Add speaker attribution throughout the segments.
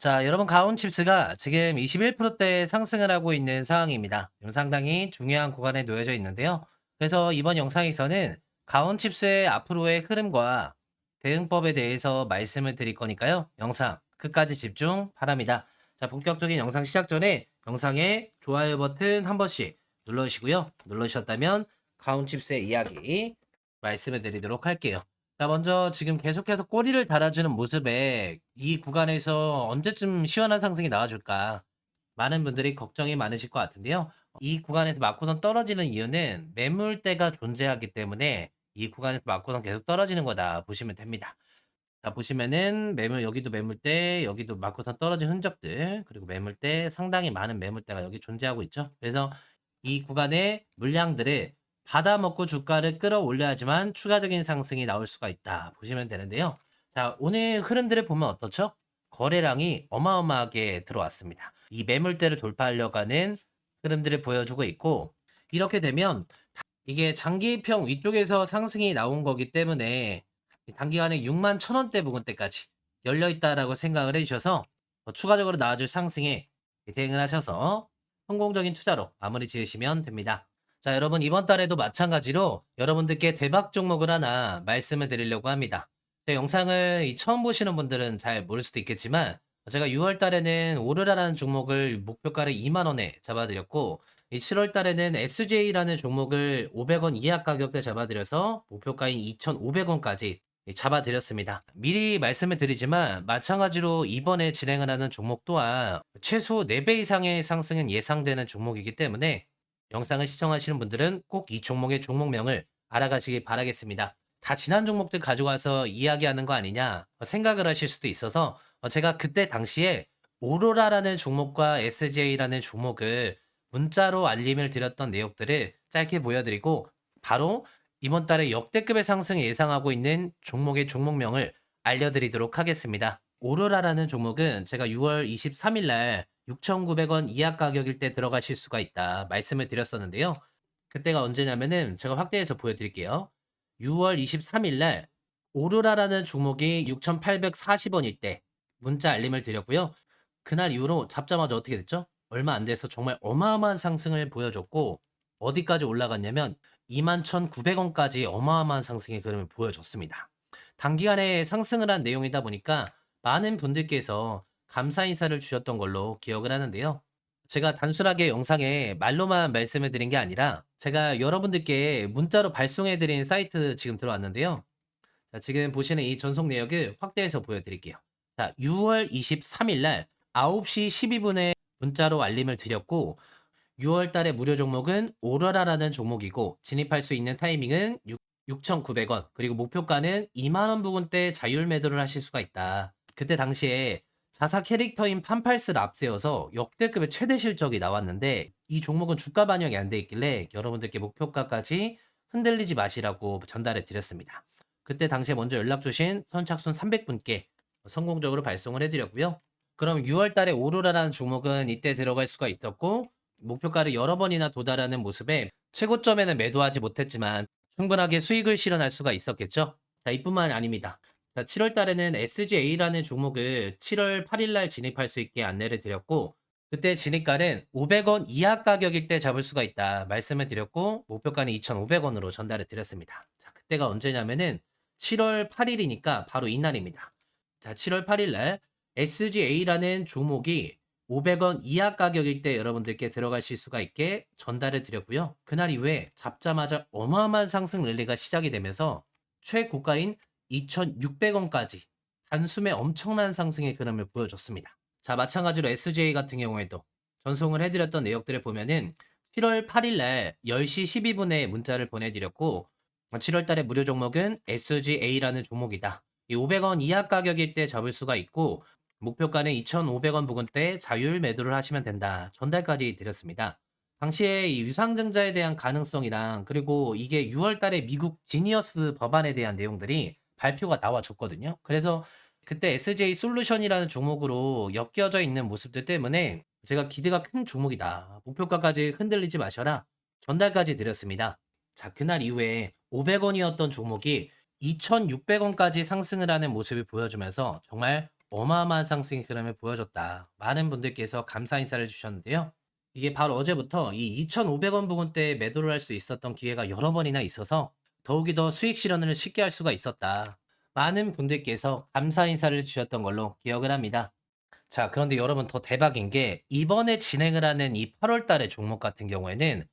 Speaker 1: 자, 여러분 가온칩스가 지금 21%대 상승을 하고 있는 상황입니다. 지금 상당히 중요한 구간에 놓여져 있는데요. 그래서 이번 영상에서는 가온칩스의 앞으로의 흐름과 대응법에 대해서 말씀을 드릴 거니까요. 영상 끝까지 집중 바랍니다. 자, 본격적인 영상 시작 전에 영상에 좋아요 버튼 한 번씩 눌러주시고요. 눌러주셨다면 가온칩스의 이야기 말씀을 드리도록 할게요. 자, 먼저 지금 계속해서 꼬리를 달아주는 모습에 이 구간에서 언제쯤 시원한 상승이 나와줄까? 많은 분들이 걱정이 많으실 것 같은데요. 이 구간에서 맞고선 떨어지는 이유는 매물대가 존재하기 때문에 이 구간에서 맞고선 계속 떨어지는 거다 보시면 됩니다. 자, 보시면은 매물, 여기도 매물대, 여기도 맞고선 떨어진 흔적들, 그리고 매물대, 상당히 많은 매물대가 여기 존재하고 있죠. 그래서 이 구간의 물량들을 받아먹고 주가를 끌어올려야지만 추가적인 상승이 나올 수가 있다 보시면 되는데요. 자, 오늘 흐름들을 보면 어떻죠? 거래량이 어마어마하게 들어왔습니다. 이 매물대를 돌파하려고 하는 흐름들을 보여주고 있고 이렇게 되면 이게 장기평 위쪽에서 상승이 나온 거기 때문에 단기간에 6만 천 원대 부근대까지 열려 있다라고 생각을 해주셔서 더 추가적으로 나와줄 상승에 대응을 하셔서 성공적인 투자로 마무리 지으시면 됩니다. 자, 여러분 이번 달에도 마찬가지로 여러분들께 대박 종목을 하나 말씀을 드리려고 합니다. 제 영상을 이 처음 보시는 분들은 잘 모를 수도 있겠지만 제가 6월 달에는 오르라라는 종목을 목표가를 2만 원에 잡아드렸고 이 7월 달에는 SJ라는 종목을 500원 이하 가격대 잡아드려서 목표가인 2,500원까지 잡아드렸습니다. 미리 말씀을 드리지만 마찬가지로 이번에 진행을 하는 종목 또한 최소 4배 이상의 상승은 예상되는 종목이기 때문에 영상을 시청하시는 분들은 꼭 이 종목의 종목명을 알아가시기 바라겠습니다. 다 지난 종목들 가져가서 이야기하는 거 아니냐 생각을 하실 수도 있어서 어, 제가 그때 당시에 오로라라는 종목과 SJ라는 종목을 문자로 알림을 드렸던 내용들을 짧게 보여드리고 바로 이번 달에 역대급의 상승을 예상하고 있는 종목의 종목명을 알려드리도록 하겠습니다. 오로라라는 종목은 제가 6월 23일 날 6,900원 이하 가격일 때 들어가실 수가 있다 말씀을 드렸었는데요. 그때가 언제냐면은 제가 확대해서 보여드릴게요. 6월 23일 날 오로라라는 종목이 6,840원일 때 문자 알림을 드렸고요. 그날 이후로 잡자마자 어떻게 됐죠? 얼마 안 돼서 정말 어마어마한 상승을 보여줬고 어디까지 올라갔냐면 21,900원까지 어마어마한 상승의 그림을 보여줬습니다. 단기간에 상승을 한 내용이다 보니까 많은 분들께서 감사 인사를 주셨던 걸로 기억을 하는데요. 제가 단순하게 영상에 말로만 말씀해 드린 게 아니라 제가 여러분들께 문자로 발송해 드린 사이트 지금 들어왔는데요. 자, 지금 보시는 이 전송 내역을 확대해서 보여드릴게요. 자, 6월 23일 날 9시 12분에 문자로 알림을 드렸고 6월 달에 무료 종목은 오러라라는 종목이고 진입할 수 있는 타이밍은 6,900원 그리고 목표가는 2만 원 부근대 자율 매도를 하실 수가 있다. 그때 당시에 자사 캐릭터인 판팔스를 앞세워서 역대급의 최대 실적이 나왔는데 이 종목은 주가 반영이 안 돼 있길래 여러분들께 목표가까지 흔들리지 마시라고 전달해 드렸습니다. 그때 당시에 먼저 연락 주신 선착순 300분께 성공적으로 발송을 해드렸고요. 그럼 6월 달에 오로라라는 종목은 이때 들어갈 수가 있었고 목표가를 여러 번이나 도달하는 모습에 최고점에는 매도하지 못했지만 충분하게 수익을 실현할 수가 있었겠죠. 자, 이뿐만 아닙니다. 자, 7월 달에는 SGA라는 종목을 7월 8일 날 진입할 수 있게 안내를 드렸고 그때 진입가는 500원 이하 가격일 때 잡을 수가 있다 말씀을 드렸고 목표가는 2,500원으로 전달을 드렸습니다. 자, 그때가 언제냐면은 7월 8일이니까 바로 이날입니다. 자, 7월 8일 날 SGA라는 종목이 500원 이하 가격일 때 여러분들께 들어가실 수가 있게 전달을 드렸고요. 그날 이후에 잡자마자 어마어마한 상승 랠리가 시작이 되면서 최고가인 2,600원까지 단숨에 엄청난 상승의 그림을 보여줬습니다. 자, 마찬가지로 SJ 같은 경우에도 전송을 해드렸던 내역들을 보면은 7월 8일 날 10시 12분에 문자를 보내드렸고 7월 달에 무료 종목은 SGA라는 종목이다. 이 500원 이하 가격일 때 잡을 수가 있고 목표가는 2,500원 부근대 자율 매도를 하시면 된다. 전달까지 드렸습니다. 당시에 이 유상증자에 대한 가능성이랑 그리고 이게 6월 달에 미국 지니어스 법안에 대한 내용들이 발표가 나와줬거든요. 그래서 그때 SJ 솔루션이라는 종목으로 엮여져 있는 모습들 때문에 제가 기대가 큰 종목이다. 목표가까지 흔들리지 마셔라. 전달까지 드렸습니다. 자, 그날 이후에 500원이었던 종목이 2,600원까지 상승을 하는 모습을 보여주면서 정말 어마어마한 상승의 흐름을 보여줬다. 많은 분들께서 감사 인사를 주셨는데요. 이게 바로 어제부터 이 2,500원 부근대에 매도를 할 수 있었던 기회가 여러 번이나 있어서 더욱이 더 수익 실현을 쉽게 할 수가 있었다. 많은 분들께서 감사 인사를 주셨던 걸로 기억을 합니다. 자, 그런데 여러분 더 대박인 게 이번에 진행을 하는 이 8월 달의 종목 같은 경우에는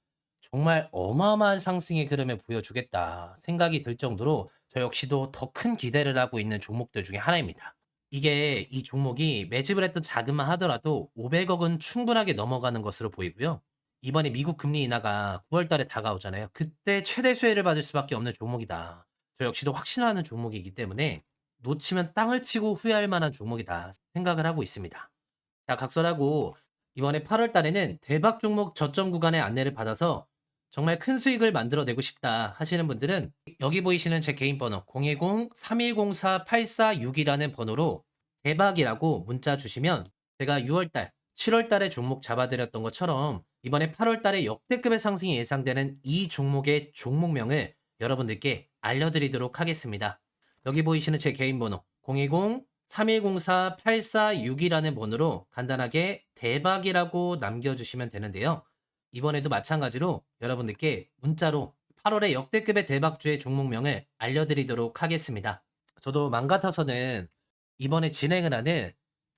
Speaker 1: 정말 어마어마한 상승의 흐름을 보여주겠다 생각이 들 정도로 저 역시도 더 큰 기대를 하고 있는 종목들 중에 하나입니다. 이게 이 종목이 매집을 했던 자금만 하더라도 500억은 충분하게 넘어가는 것으로 보이고요. 이번에 미국 금리 인하가 9월 달에 다가오잖아요. 그때 최대 수혜를 받을 수밖에 없는 종목이다. 저 역시도 확신하는 종목이기 때문에 놓치면 땅을 치고 후회할 만한 종목이다 생각을 하고 있습니다. 자, 각설하고 이번에 8월 달에는 대박 종목 저점 구간의 안내를 받아서 정말 큰 수익을 만들어내고 싶다 하시는 분들은 여기 보이시는 제 개인 번호 010-3104-8462라는 번호로 대박이라고 문자 주시면 제가 6월달, 7월달에 종목 잡아드렸던 것처럼 이번에 8월 달에 역대급의 상승이 예상되는 이 종목의 종목명을 여러분들께 알려드리도록 하겠습니다. 여기 보이시는 제 개인 번호 010-3104-8462라는 번호로 간단하게 대박이라고 남겨주시면 되는데요. 이번에도 마찬가지로 여러분들께 문자로 8월의 역대급의 대박주의 종목명을 알려드리도록 하겠습니다. 저도 맘 같아서는 이번에 진행을 하는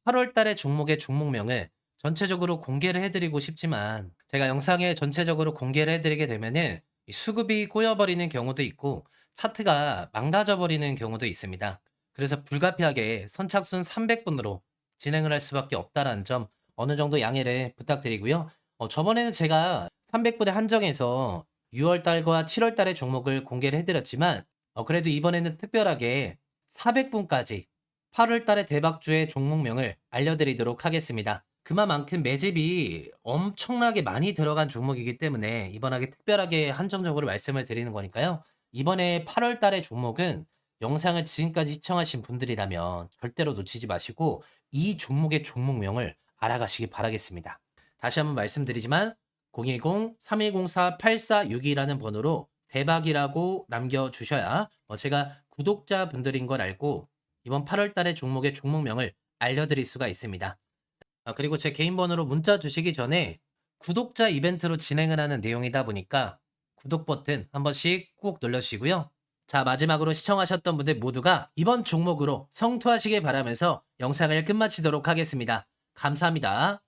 Speaker 1: 8월 달의 종목의 종목명을 전체적으로 공개를 해드리고 싶지만 제가 영상에 전체적으로 공개를 해드리게 되면은 이 수급이 꼬여버리는 경우도 있고 차트가 망가져버리는 경우도 있습니다. 그래서 불가피하게 선착순 300분으로 진행을 할 수밖에 없다라는 점 어느 정도 양해를 부탁드리고요. 어, 저번에는 제가 300분에 한정해서 6월 달과 7월 달의 종목을 공개를 해드렸지만 어, 그래도 이번에는 특별하게 400분까지 8월 달의 대박주의 종목명을 알려드리도록 하겠습니다. 그만큼 매집이 엄청나게 많이 들어간 종목이기 때문에 이번하게 특별하게 한정적으로 말씀을 드리는 거니까요. 이번에 8월 달의 종목은 영상을 지금까지 시청하신 분들이라면 절대로 놓치지 마시고 이 종목의 종목명을 알아가시기 바라겠습니다. 다시 한번 말씀드리지만 010-3104-8462라는 번호로 대박이라고 남겨주셔야 어, 제가 구독자분들인 걸 알고 이번 8월 달의 종목의 종목명을 알려드릴 수가 있습니다. 아, 그리고 제 개인 번호로 문자 주시기 전에 구독자 이벤트로 진행을 하는 내용이다 보니까 구독 버튼 한 번씩 꼭 눌러주시고요. 자, 마지막으로 시청하셨던 분들 모두가 이번 종목으로 성투하시길 바라면서 영상을 끝마치도록 하겠습니다. 감사합니다.